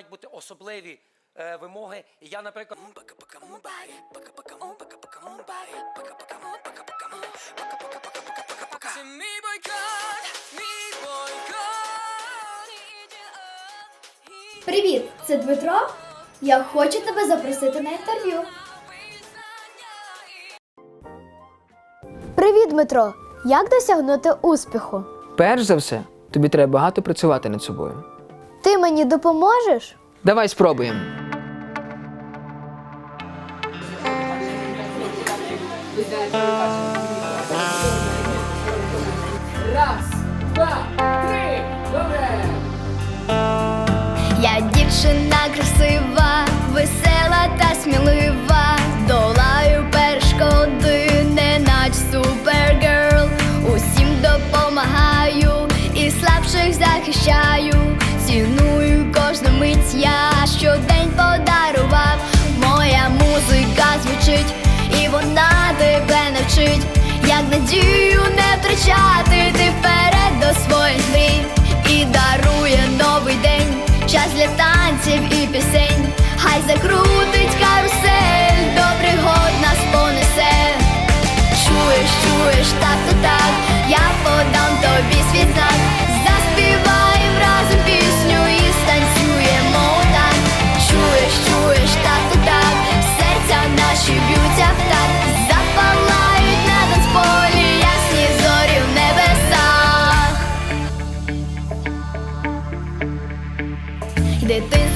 мають бути особливі е, вимоги. І я, наприклад, Це мій бойкот, мій бойкот. Привіт, це Дмитро. Я хочу тебе запросити на інтерв'ю. Привіт, Дмитро. Як досягнути успіху? Перш за все, тобі треба багато працювати над собою. Ти мені допоможеш? Давай спробуємо. Раз, два, три, добре. Я дівчина красива, весела та смілива. Долаю перешкоди, не нач супергерл. Усім допомагаю і слабших захищаю.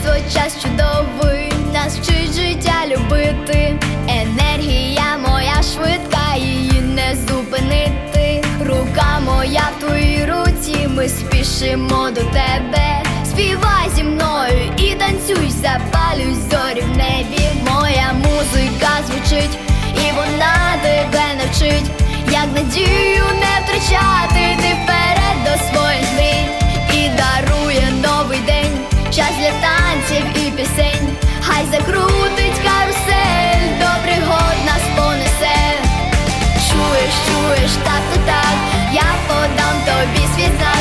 Дитинство час чудовий, нас вчить життя любити. Енергія моя швидка, її не зупинити. Рука моя в твоїй руці, ми спішимо до тебе. Співай зі мною і танцюй, запалюй зорі в небі. Моя музика звучить, і вона тебе навчить. Як надію zwiedzamy